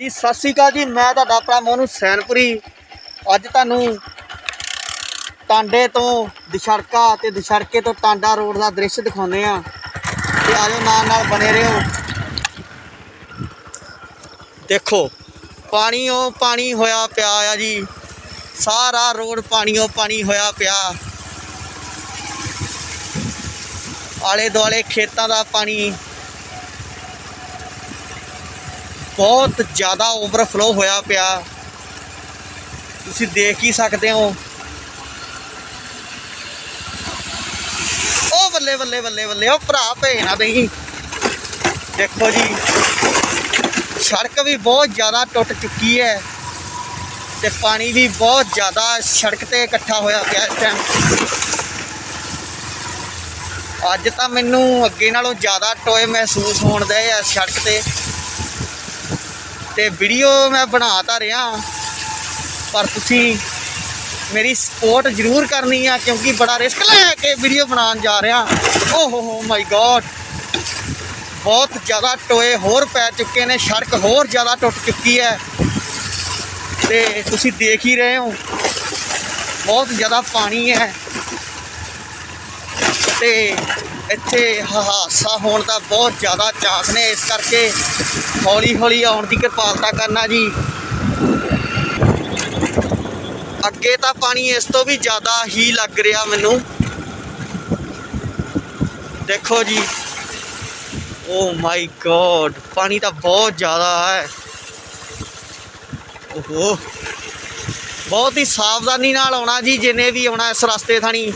ਜੀ, ਸਤਿ ਸ਼੍ਰੀ ਅਕਾਲ ਜੀ। ਮੈਂ ਤੁਹਾਡਾ ਆਪਣਾ ਮੋਨੂ ਸੈਨਪੁਰੀ। ਅੱਜ ਤੁਹਾਨੂੰ ਟਾਂਡੇ ਤੋਂ ਦਿਸ਼ੜਕਾ ਤੇ ਦਿਸ਼ੜਕੇ ਤੋਂ ਟਾਂਡਾ ਰੋਡ ਦਾ ਦ੍ਰਿਸ਼ ਦਿਖਾਉਂਦੇ ਆ ਤੇ ਆਜੋ ਨਾਲ ਨਾਲ ਬਣੇ ਰਹੋ। ਦੇਖੋ ਪਾਣੀ ਉਹ ਪਾਣੀ ਹੋਇਆ ਪਿਆ ਆ ਜੀ। ਸਾਰਾ ਰੋਡ ਪਾਣੀਓ ਪਾਣੀ ਹੋਇਆ ਪਿਆ। ਆਲੇ ਦੁਆਲੇ ਖੇਤਾਂ ਦਾ ਪਾਣੀ ਬਹੁਤ ਜ਼ਿਆਦਾ ਓਵਰਫਲੋ ਹੋਇਆ ਪਿਆ। ਤੁਸੀਂ ਦੇਖ ਹੀ ਸਕਦੇ ਹੋ। ਉਹ ਬੱਲੇ ਬੱਲੇ ਬੱਲੇ ਬੱਲੇ ਉਹ ਭਰਾ ਭੇਣਾ ਨਹੀਂ ਦੇਖੋ ਜੀ, ਸੜਕ ਵੀ ਬਹੁਤ ਜ਼ਿਆਦਾ ਟੁੱਟ ਚੁੱਕੀ ਹੈ ਤੇ ਪਾਣੀ ਵੀ ਬਹੁਤ ਜ਼ਿਆਦਾ ਸੜਕ ਤੇ ਇਕੱਠਾ ਹੋਇਆ ਪਿਆ ਇਸ ਟਾਈਮ ਅੱਜ ਤਾਂ ਮੈਨੂੰ ਅੱਗੇ ਨਾਲੋਂ ਜ਼ਿਆਦਾ ਟੋਏ ਮਹਿਸੂਸ ਹੋਣ ਦੇ ਆ ਸੜਕ ਤੇ। ਤੇ ਵੀਡੀਓ ਮੈਂ ਬਣਾ ਤਾਂ ਰਿਹਾ। ਪਰ ਤੁਸੀਂ ਮੇਰੀ ਸਪੋਰਟ ਜ਼ਰੂਰ ਕਰਨੀ ਆ, ਕਿਉਂਕਿ ਬੜਾ ਰਿਸਕ ਲੈ ਕੇ ਵੀਡੀਓ ਬਣਾਉਣ ਜਾ ਰਿਹਾ। ਓ ਹੋ ਹੋ ਮਾਈ ਗॉड ਬਹੁਤ ਜ਼ਿਆਦਾ ਟੋਏ ਹੋਰ ਪੈ ਚੁੱਕੇ ਨੇ, ਸੜਕ ਹੋਰ ਜ਼ਿਆਦਾ ਟੁੱਟ ਚੁੱਕੀ ਹੈ। ਤੇ ਤੁਸੀਂ ਦੇਖ ਹੀ ਰਹੇ ਹੋ, ਬਹੁਤ ਜ਼ਿਆਦਾ ਪਾਣੀ ਹੈ। ਤੇ ਇੱਥੇ ਹਾਦਸਾ ਹੋਣ ਦਾ ਬਹੁਤ ਜ਼ਿਆਦਾ ਚਾਂਸ ਨੇ ਇਸ ਕਰਕੇ ਹੌਲੀ ਹੌਲੀ ਆਉਣ ਦੀ ਕਿਰਪਾਲਤਾ ਕਰਨਾ ਜੀ। ਅੱਗੇ ਤਾਂ ਪਾਣੀ ਇਸ ਤੋਂ ਵੀ ਜ਼ਿਆਦਾ ਹੀ ਲੱਗ ਰਿਹਾ ਮੈਨੂੰ। ਦੇਖੋ ਜੀ। ਓ ਮਾਈ ਗੋਡ ਪਾਣੀ ਤਾਂ ਬਹੁਤ ਜ਼ਿਆਦਾ ਹੈ। ਓਹੋ। ਬਹੁਤ ਹੀ ਸਾਵਧਾਨੀ ਨਾਲ ਆਉਣਾ ਜੀ, ਜਿੰਨੇ ਵੀ ਆਉਣਾ ਇਸ ਰਸਤੇ ਥਾਣੀ।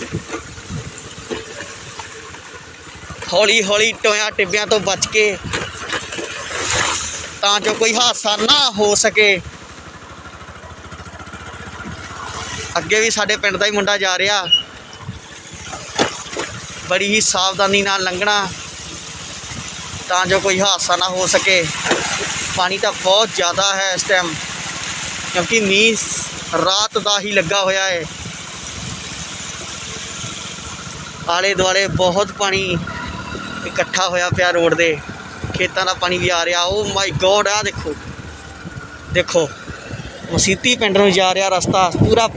ਹੌਲੀ ਹੌਲੀ ਟੋਇਆਂ ਟਿੱਬਿਆਂ ਤੋਂ ਬਚ ਕੇ ਤਾਂ ਜੋ ਕੋਈ ਹਾਦਸਾ ਨਾ ਹੋ ਸਕੇ। ਅੱਗੇ ਵੀ ਸਾਡੇ ਪਿੰਡ ਦਾ ਹੀ ਮੁੰਡਾ ਜਾ ਰਿਹਾ। ਬੜੀ ਹੀ ਸਾਵਧਾਨੀ ਨਾਲ ਲੰਘਣਾ ਤਾਂ ਜੋ ਕੋਈ ਹਾਦਸਾ ਨਾ ਹੋ ਸਕੇ। ਪਾਣੀ ਤਾਂ ਬਹੁਤ ਜ਼ਿਆਦਾ ਹੈ ਇਸ ਟਾਈਮ ਕਿਉਂਕਿ ਮੀਂਹ ਰਾਤ ਦਾ ਹੀ ਲੱਗਾ ਹੋਇਆ ਹੈ। ਆਲੇ ਦੁਆਲੇ ਬਹੁਤ ਪਾਣੀ ਇਕੱਠਾ ਹੋਇਆ ਪਿਆ ਰੋਡ ਦੇ। ਖੇਤਾਂ ਦਾ ਪਾਣੀ ਵੀ ਆ ਰਿਹਾ। ਓ ਮਾਈ ਗੋਡ ਆ ਦੇਖੋ। ਦੇਖੋ, ਮਸੀਤੀ ਪਿੰਡ ਨੂੰ ਜਾ ਰਿਹਾ ਰਸਤਾ। ਪੂਰਾ